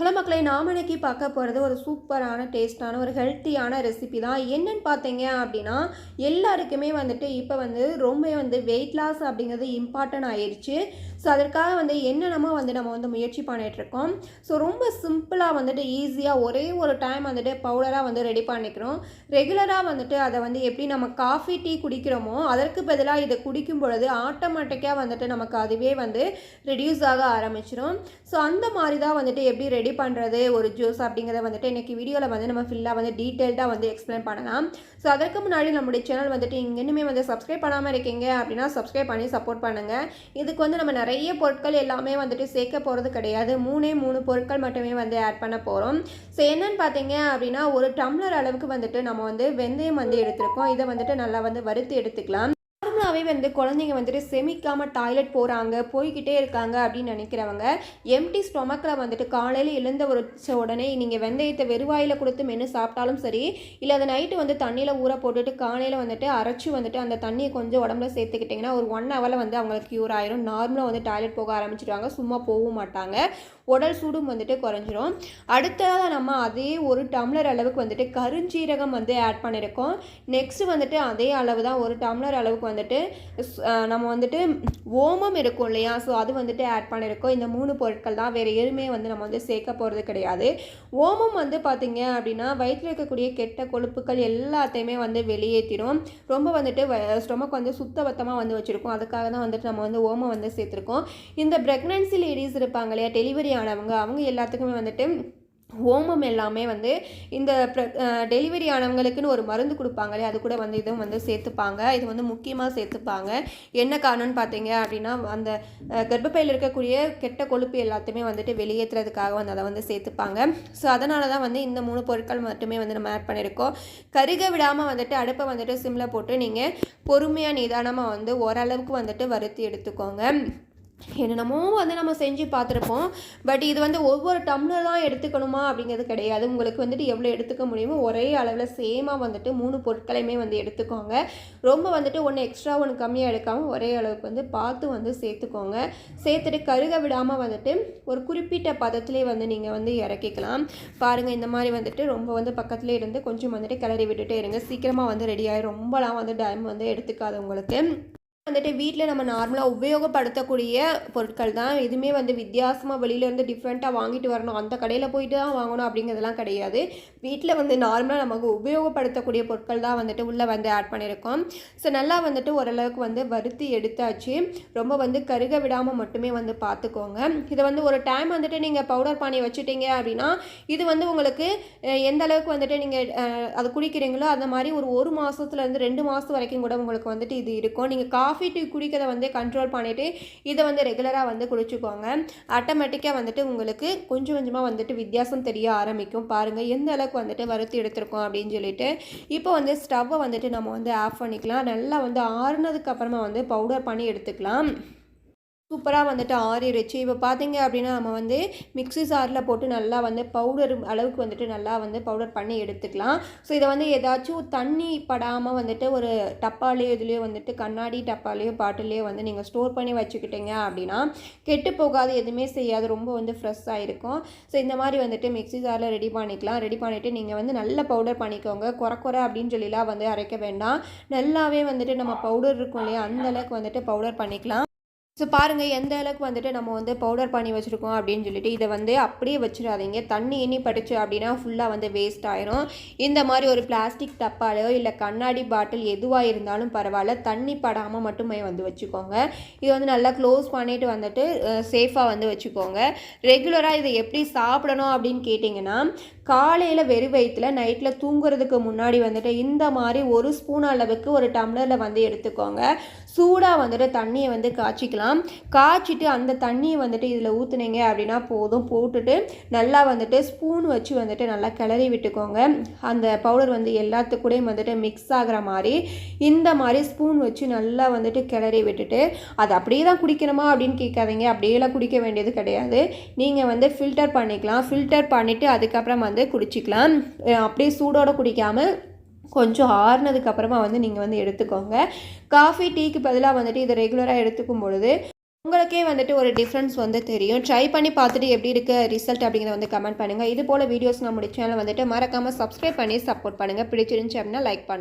Hello மக்களை நாம் இன்னைக்கு பார்க்க போகிறது ஒரு சூப்பரான டேஸ்ட்டான ஒரு ஹெல்த்தியான ரெசிபி தான். என்னன்னு பார்த்தீங்க அப்படின்னா எல்லாருக்குமே வந்துட்டு இப்போ வந்து ரொம்ப வந்து வெயிட் லாஸ் அப்படிங்கிறது இம்பார்ட்டன்ட் ஆயிடுச்சு ஸோ அதற்காக வந்து என்னென்னமோ வந்து நம்ம வந்து முயற்சி பண்ணிகிட்ருக்கோம் ஸோ ரொம்ப சிம்பிளாக வந்துட்டு ஈஸியாக ஒரே ஒரு டைம் வந்துட்டு பவுடராக வந்து ரெடி பண்ணிக்கிறோம். ரெகுலராக வந்துட்டு அதை வந்து எப்படி நம்ம காஃபி டீ குடிக்கிறோமோ அதற்கு பதிலாக இதை குடிக்கும் பொழுது ஆட்டோமேட்டிக்காக வந்துட்டு நமக்கு அதுவே வந்து ரெடியூஸ் ஆக ஆரம்பிச்சிடும் ஸோ அந்த மாதிரி தான் வந்துட்டு எப்படி ரெடி பண்ணுறது ஒரு ஜூஸ் அப்படிங்கிறத வந்துட்டு இன்றைக்கி வீடியோவில் வந்து நம்ம ஃபுல்லாக வந்து டீட்டெயில்டாக வந்து எக்ஸ்பிளைன் பண்ணலாம். ஸோ அதற்கு முன்னாடி நம்மளுடைய சேனல் வந்துட்டு இங்கே இன்னுமே வந்து சப்ஸ்கிரைப் பண்ணாமல் இருக்கீங்க அப்படின்னா சப்ஸ்கிரைப் பண்ணி சப்போர்ட் பண்ணுங்கள் இதுக்கு வந்து நம்ம நிறைய பொருட்கள் எல்லாமே வந்துட்டு சேர்க்க போகிறது கிடையாது. மூணே மூணு பொருட்கள் மட்டுமே வந்து ஆட் பண்ண போகிறோம் ஸோ என்னென்னு பார்த்தீங்க அப்படின்னா ஒரு டம்ளர் அளவுக்கு வந்துட்டு நம்ம வந்து வெந்தயம் வந்து எடுத்திருக்கோம். இதை வந்துட்டு நல்லா வந்து வறுத்து எடுத்துக்கலாம். நார்மலாகவே வந்து குழந்தைங்க வந்துட்டு செமிக்காமல் டாய்லெட் போகிறாங்க போய்கிட்டே இருக்காங்க அப்படின்னு நினைக்கிறவங்க எம்டி ஸ்டொமக்கில் வந்துட்டு காலையில் எழுந்த ஒரு உடனே நீங்கள் வெந்தயத்தை வெறுவாயில் கொடுத்து மென்று சாப்பிட்டாலும் சரி இல்லை அதை நைட்டு வந்து தண்ணியில் ஊற போட்டுட்டு காலையில் வந்துட்டு அரைச்சி வந்துட்டு அந்த தண்ணியை கொஞ்சம் உடம்புல சேர்த்துக்கிட்டிங்கன்னா ஒரு ஒன் ஹவரில் வந்து அவங்களுக்கு க்யூர் ஆயிரும். நார்மலாக வந்து டாய்லெட் போக ஆரம்பிச்சிடுவாங்க சும்மா போகவும் மாட்டாங்க. உடல் சூடும் வந்துட்டு குறைஞ்சிரும். அடுத்ததாக நம்ம அதே ஒரு டம்ளர் அளவுக்கு வந்துட்டு கருஞ்சீரகம் வந்து ஆட் பண்ணியிருக்கோம் நெக்ஸ்ட் வந்துட்டு அதே அளவு தான் ஒரு டம்ளர் அளவுக்கு வந்துட்டு நம்ம வந்துட்டு ஓமம் இருக்கும் இல்லையா? ஸோ அது வந்துட்டு ஆட் பண்ணியிருக்கோம் இந்த மூணு பொருட்கள் தான் வேறு எதுவுமே வந்து நம்ம வந்து சேர்க்க போகிறது கிடையாது. ஓமம் வந்து பார்த்திங்க அப்படின்னா வயிற்றில் இருக்கக்கூடிய கெட்ட கொழுப்புகள் எல்லாத்தையுமே வந்து வெளியேற்றிடும் ரொம்ப வந்துட்டு ஸ்டொமக் வந்து சுத்தபத்தமாக வந்து வச்சுருக்கோம். அதுக்காக தான் வந்துட்டு நம்ம வந்து ஓமம் வந்து சேர்த்துருக்கோம். இந்த ப்ரெக்னன்சி லேடிஸ் இருப்பாங்க இல்லையா? டெலிவரி ஆனவங்க அவங்க எல்லாத்துக்குமே வந்துட்டு ஓமம் எல்லாமே வந்து இந்த டெலிவரி ஆனவங்களுக்குன்னு ஒரு மருந்து கொடுப்பாங்க இல்லையா அது கூட வந்து இதுவும் வந்து சேர்த்துப்பாங்க. இது வந்து முக்கியமாக சேர்த்துப்பாங்க. என்ன காரணம்னு பார்த்தீங்க அப்படின்னா அந்த கர்ப்பப்பையில் இருக்கக்கூடிய கெட்ட கொழுப்பு எல்லாத்தையுமே வந்துட்டு வெளியேற்றுறதுக்காக வந்து அதை வந்து சேர்த்துப்பாங்க. ஸோ அதனால தான் வந்து இந்த மூணு பொருட்கள் மட்டுமே வந்து நம்ம ஆட் பண்ணியிருக்கோம். கருக விடாமல் வந்துட்டு அடுப்பை வந்துட்டு சிம்மில் போட்டு நீங்கள் பொறுமையாக நிதானமாக வந்து ஓரளவுக்கு வந்துட்டு வறுத்து எடுத்துக்கோங்க. என்னென்னமோ வந்து நம்ம செஞ்சு பார்த்துருப்போம். பட் இது வந்து ஒவ்வொரு டம்ளர்லாம் எடுத்துக்கணுமா அப்படிங்கிறது கிடையாது. உங்களுக்கு வந்துட்டு எவ்வளோ எடுத்துக்க முடியுமோ ஒரே அளவில் சேமாக வந்துட்டு மூணு பொருட்களையுமே வந்து எடுத்துக்கோங்க. ரொம்ப வந்துட்டு ஒன்று எக்ஸ்ட்ரா ஒன்று கம்மியாக எடுக்காமல் ஒரே அளவுக்கு வந்து பார்த்து வந்து சேர்த்துக்கோங்க. சேர்த்துட்டு கருக விடாமல் வந்துட்டு ஒரு குறிப்பிட்ட பதத்திலே வந்து நீங்கள் வந்து இறக்கிக்கலாம். பாருங்கள் இந்த மாதிரி வந்துட்டு ரொம்ப வந்து பக்கத்துலேயே இருந்து கொஞ்சம் வந்துட்டு கிளறி விட்டுட்டே இருங்க. சீக்கிரமாக வந்து ரெடி ஆகி ரொம்பலாம் வந்து டைம் வந்து எடுத்துக்காது உங்களுக்கு. வந்துட்டு வீட்டில் நம்ம நார்மலாக உபயோகப்படுத்தக்கூடிய பொருட்கள் தான். எதுவுமே வந்து வித்தியாசமாக வெளியிலேருந்து டிஃப்ரெண்ட்டாக வாங்கிட்டு வரணும். அந்த கடையில் போயிட்டு தான் வாங்கணும் அப்படிங்கிறதுலாம் கிடையாது. வீட்டில் வந்து நார்மலாக நமக்கு உபயோகப்படுத்தக்கூடிய பொருட்கள் தான் வந்துட்டு உள்ளே வந்து ஆட் பண்ணியிருக்கோம். ஸோ நல்லா வந்துட்டு ஓரளவுக்கு வந்து வறுத்து எடுத்தாச்சு. ரொம்ப வந்து கருக விடாமல் மட்டுமே வந்து பார்த்துக்கோங்க. இதை வந்து ஒரு டைம் வந்துட்டு நீங்கள் பவுடர் பானி வச்சுட்டீங்க அப்படின்னா இது வந்து உங்களுக்கு எந்த அளவுக்கு வந்துட்டு நீங்கள் அது குடிக்கிறீங்களோ அந்த மாதிரி ஒரு ஒரு மாதத்துலேருந்து ரெண்டு மாதம் வரைக்கும் கூட உங்களுக்கு வந்துட்டு இது இருக்கும். நீங்கள் கா காஃபி டீ குடிக்கிறத வந்து கண்ட்ரோல் பண்ணிவிட்டு இதை வந்து ரெகுலராக வந்து குடிச்சுக்கோங்க. ஆட்டோமேட்டிக்காக வந்துட்டு உங்களுக்கு கொஞ்சம் கொஞ்சமாக வந்துட்டு வித்தியாசம் தெரிய ஆரம்பிக்கும். பாருங்கள் எந்த அளவுக்கு வந்துட்டு வறுத்து எடுத்திருக்கோம் அப்படின்னு சொல்லிட்டு இப்போ வந்து ஸ்டவ்வை வந்துட்டு நம்ம வந்து ஆஃப் பண்ணிக்கலாம். நல்லா வந்து ஆறுனதுக்கு அப்புறமா வந்து பவுடர் பண்ணி எடுத்துக்கலாம். சூப்பராக வந்துட்டு ஆறிடுச்சு. இப்போ பார்த்தீங்க அப்படின்னா நம்ம வந்து மிக்ஸி சாரில் போட்டு நல்லா வந்து பவுடர் அளவுக்கு வந்துட்டு நல்லா வந்து பவுடர் பண்ணி எடுத்துக்கலாம். ஸோ இதை வந்து ஏதாச்சும் தண்ணி படாமல் வந்துட்டு ஒரு டப்பாலேயோ இதுலேயோ வந்துட்டு கண்ணாடி டப்பாலேயோ பாட்டிலையோ வந்து நீங்கள் ஸ்டோர் பண்ணி வச்சுக்கிட்டீங்க அப்படின்னா கெட்டு போகாது எதுவுமே செய்யாது. ரொம்ப வந்து ஃப்ரெஷ்ஷாக இருக்கும். ஸோ இந்த மாதிரி வந்துட்டு மிக்ஸி சாரில் ரெடி பண்ணிக்கலாம். ரெடி பண்ணிவிட்டு நீங்கள் வந்து நல்ல பவுடர் பண்ணிக்கோங்க. குறை குறை அப்படின்னு சொல்லிலாம் வந்து அரைக்க வேண்டாம். நல்லாவே வந்துட்டு நம்ம பவுடர் இருக்கும் இல்லையா அந்த அளவுக்கு வந்துட்டு பவுடர் பண்ணிக்கலாம். ஸோ பாருங்கள் எந்த அளவுக்கு வந்துட்டு நம்ம வந்து பவுடர் பண்ணி வச்சுருக்கோம் அப்படின்னு சொல்லிட்டு இதை வந்து அப்படியே வச்சிடாதீங்க. தண்ணி இனி பட்டுச்சு அப்படின்னா ஃபுல்லாக வந்து வேஸ்ட் ஆயிரும். இந்த மாதிரி ஒரு பிளாஸ்டிக் டப்பாலையோ இல்லை கண்ணாடி பாட்டில் எதுவாக இருந்தாலும் பரவாயில்ல. தண்ணி படாமல் மட்டுமே வந்து வச்சுக்கோங்க. இது வந்து நல்லா க்ளோஸ் பண்ணிட்டு வந்துட்டு சேஃபாக வந்து வச்சுக்கோங்க. ரெகுலராக இதை எப்படி சாப்பிடணும் அப்படின்னு கேட்டிங்கன்னா காலையில் வெறும் வயிற்றில் நைட்டில் தூங்குறதுக்கு முன்னாடி வந்துட்டு இந்த மாதிரி ஒரு ஸ்பூன் அளவுக்கு ஒரு டம்ளரில் வந்து எடுத்துக்கோங்க. சூடாக வந்துட்டு தண்ணியை வந்து காய்ச்சிக்கலாம். காய்ச்சிட்டு அந்த தண்ணியை வந்துட்டு இதில் ஊற்றுனீங்க அப்படின்னா போதும். போட்டுட்டு நல்லா வந்துட்டு ஸ்பூன் வச்சு வந்துட்டு நல்லா கிளறி விட்டுக்கோங்க. அந்த பவுடர் வந்து எல்லாத்துக்கூடயும் வந்துட்டு மிக்ஸ் ஆகிற மாதிரி இந்த மாதிரி ஸ்பூன் வச்சு நல்லா வந்துட்டு கிளறி விட்டுட்டு அது அப்படியே தான் குடிக்கணுமா அப்படின்னு கேட்காதீங்க. அப்படியெல்லாம் குடிக்க வேண்டியது கிடையாது. நீங்கள் வந்து ஃபில்டர் பண்ணிக்கலாம். ஃபில்டர் பண்ணிவிட்டு அதுக்கப்புறம் வந்து குடிச்சிக்கலாம். அப்படியே சூடோடு குடிக்காமல் கொஞ்சம் ஆறுனதுக்கு அப்புறமா வந்து நீங்கள் வந்து எடுத்துக்கோங்க. காஃபி டீக்கு பதிலாக வந்துட்டு இதை ரெகுலராக எடுத்துக்கும் பொழுது உங்களுக்கே வந்துட்டு ஒரு டிஃப்ரென்ஸ் வந்து தெரியும். ட்ரை பண்ணி பார்த்துட்டு எப்படி இருக்குது ரிசல்ட் அப்படிங்கிறத வந்து கமெண்ட் பண்ணுங்கள் இது போல் வீடியோஸ் நம்முடைய சேனல் வந்துட்டு மறக்காமல் சப்ஸ்கிரைப் பண்ணி சப்போர்ட் பண்ணுங்கள் பிடிச்சிருந்துச்சி அப்படின்னா லைக் பண்ணுங்கள்